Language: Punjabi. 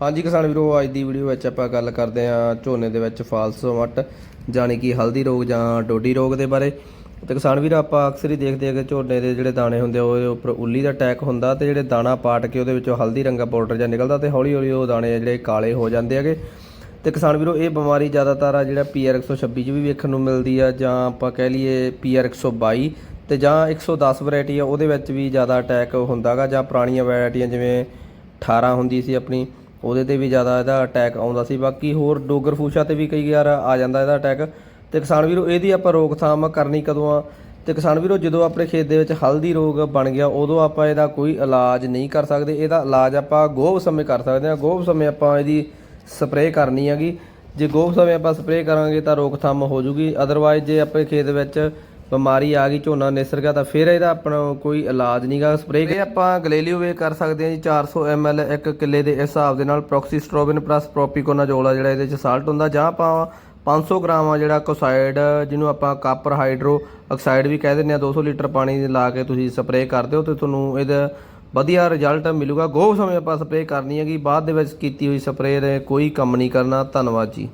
ਹਾਂਜੀ ਕਿਸਾਨ ਵੀਰੋ, ਅੱਜ ਦੀ ਵੀਡੀਓ ਵਿੱਚ ਆਪਾਂ ਗੱਲ ਕਰਦੇ ਹਾਂ ਝੋਨੇ ਦੇ ਵਿੱਚ ਫਾਲਸ ਮਟ ਜਾਣੀ ਕਿ ਹਲਦੀ ਰੋਗ ਜਾਂ ਡੋਡੀ ਰੋਗ ਦੇ ਬਾਰੇ। ਤੇ ਕਿਸਾਨ ਵੀਰ, ਆਪਾਂ ਅਕਸਰ ਹੀ ਦੇਖਦੇ ਆ ਕਿ ਝੋਨੇ ਦੇ ਜਿਹੜੇ ਦਾਣੇ ਹੁੰਦੇ ਆ ਉਹਦੇ ਉੱਪਰ ਉੱਲੀ ਦਾ ਅਟੈਕ ਹੁੰਦਾ ਤੇ ਜਿਹੜੇ ਦਾਣਾ ਪਾਟ ਕੇ ਉਹਦੇ ਵਿੱਚੋਂ ਹਲਦੀ ਰੰਗਾ ਪਾਊਡਰ ਜਾਂ ਨਿਕਲਦਾ ਤੇ ਹੌਲੀ ਹੌਲੀ ਉਹ ਦਾਣੇ ਜਿਹੜੇ ਕਾਲੇ ਹੋ ਜਾਂਦੇ ਹੈਗੇ। ਤੇ ਕਿਸਾਨ ਵੀਰੋ, ਇਹ ਬਿਮਾਰੀ ਜ਼ਿਆਦਾਤਰ ਆ ਜਿਹੜਾ ਪੀਆਰ 126 ਚ ਵੀ ਵੇਖਣ ਨੂੰ ਮਿਲਦੀ ਆ, ਜਾਂ ਆਪਾਂ ਕਹਿ ਲਈਏ ਪੀਆਰ 122 ਤੇ ਜਾਂ 110 ਵੈਰਾਈਟੀ ਆ, ਉਹਦੇ ਵਿੱਚ ਵੀ ਜ਼ਿਆਦਾ ਅਟੈਕ ਹੁੰਦਾਗਾ ਜਾਂ ਪੁਰਾਣੀਆਂ ਵੈਰਾਈਟੀਆਂ ਜਿਵੇਂ 18 ਹੁੰਦੀ ਸੀ ਆਪਣੀ। ਉਹਦੇ ਤੇ ਵੀ ਜ਼ਿਆਦਾ ਇਹਦਾ ਅਟੈਕ ਆਉਂਦਾ ਸੀ। ਬਾਕੀ ਹੋਰ ਡੋਗਰ ਫੂਸ਼ਾ ਤੇ ਵੀ ਕਈ ਵਾਰ ਆ ਜਾਂਦਾ ਇਹਦਾ ਅਟੈਕ ਤੇ ਕਿਸਾਨ ਵੀਰੋ, ਇਹਦੀ ਆਪਾਂ ਰੋਕਥਾਮ ਕਰਨੀ ਕਦੋਂ ਆ? ਤੇ ਕਿਸਾਨ ਵੀਰੋ, ਜਦੋਂ ਆਪਣੇ ਖੇਤ ਦੇ ਵਿੱਚ ਹਲਦੀ ਰੋਗ ਬਣ ਗਿਆ, ਉਦੋਂ ਆਪਾਂ ਇਹਦਾ ਕੋਈ ਇਲਾਜ ਨਹੀਂ ਕਰ ਸਕਦੇ। ਇਹਦਾ ਇਲਾਜ ਆਪਾਂ ਗੋਭ ਸਮੇਂ ਕਰ ਸਕਦੇ ਹਾਂ ਗੋਭ ਸਮੇਂ ਆਪਾਂ ਇਹਦੀ ਸਪਰੇਅ ਕਰਨੀ ਹੈਗੀ। ਜੇ ਗੋਭ ਸਮੇਂ ਆਪਾਂ ਸਪਰੇਅ ਕਰਾਂਗੇ ਤਾਂ ਰੋਕਥਾਮ ਹੋ ਜੂਗੀ। ਅਦਰਵਾਈਜ਼ ਜੇ ਆਪਣੇ ਖੇਤ ਵਿੱਚ ਬਿਮਾਰੀ ਆ ਗਈ, ਝੋਨਾ ਨਿਸਰ ਗਿਆ ਤਾਂ ਫਿਰ ਇਹਦਾ ਆਪਣਾ ਕੋਈ ਇਲਾਜ ਨਹੀਂਗਾ ਸਪਰੇਅ ਇਹ ਆਪਾਂ ਗਲੇਲੀਓ ਵੇ ਕਰ ਸਕਦੇ ਹਾਂ ਜੀ 400 ml ਇੱਕ ਕਿੱਲੇ ਦੇ ਹਿਸਾਬ ਦੇ ਨਾਲ ਪ੍ਰੋਕਸੀਸਟ੍ਰੋਬਿਨ ਪਲੱਸ ਪ੍ਰੋਪੀਕੋਨਾਜ਼ੋਲ ਆ ਜਿਹੜਾ ਇਹਦੇ ਚ ਸਾਲਟ ਹੁੰਦਾ, ਜਾਂ ਆਪਾਂ 500 ਗ੍ਰਾਮ ਆ ਜਿਹੜਾ ਕੋਸਾਈਡ, ਜਿਹਨੂੰ ਆਪਾਂ ਕਾਪਰ ਹਾਈਡਰੋ ਆਕਸਾਈਡ ਵੀ ਕਹਿ ਦਿੰਦੇ ਆ 200 ਲੀਟਰ ਪਾਣੀ ਲਾ ਕੇ ਤੁਸੀਂ ਸਪਰੇਅ ਕਰਦੇ ਹੋ ਤੇ ਤੁਹਾਨੂੰ ਇਹਦਾ ਵਧੀਆ ਰਿਜ਼ਲਟ ਮਿਲੂਗਾ। ਗੋਹ ਸਮੇਂ ਆਪਾਂ ਸਪਰੇਅ ਕਰਨੀ ਹੈਗੀ, ਬਾਅਦ ਦੇ ਵਿੱਚ ਕੀਤੀ ਹੋਈ ਸਪਰੇਅ ਦੇ ਕੋਈ ਕੰਮ ਨਹੀਂ ਕਰਨਾ। ਧੰਨਵਾਦ ਜੀ।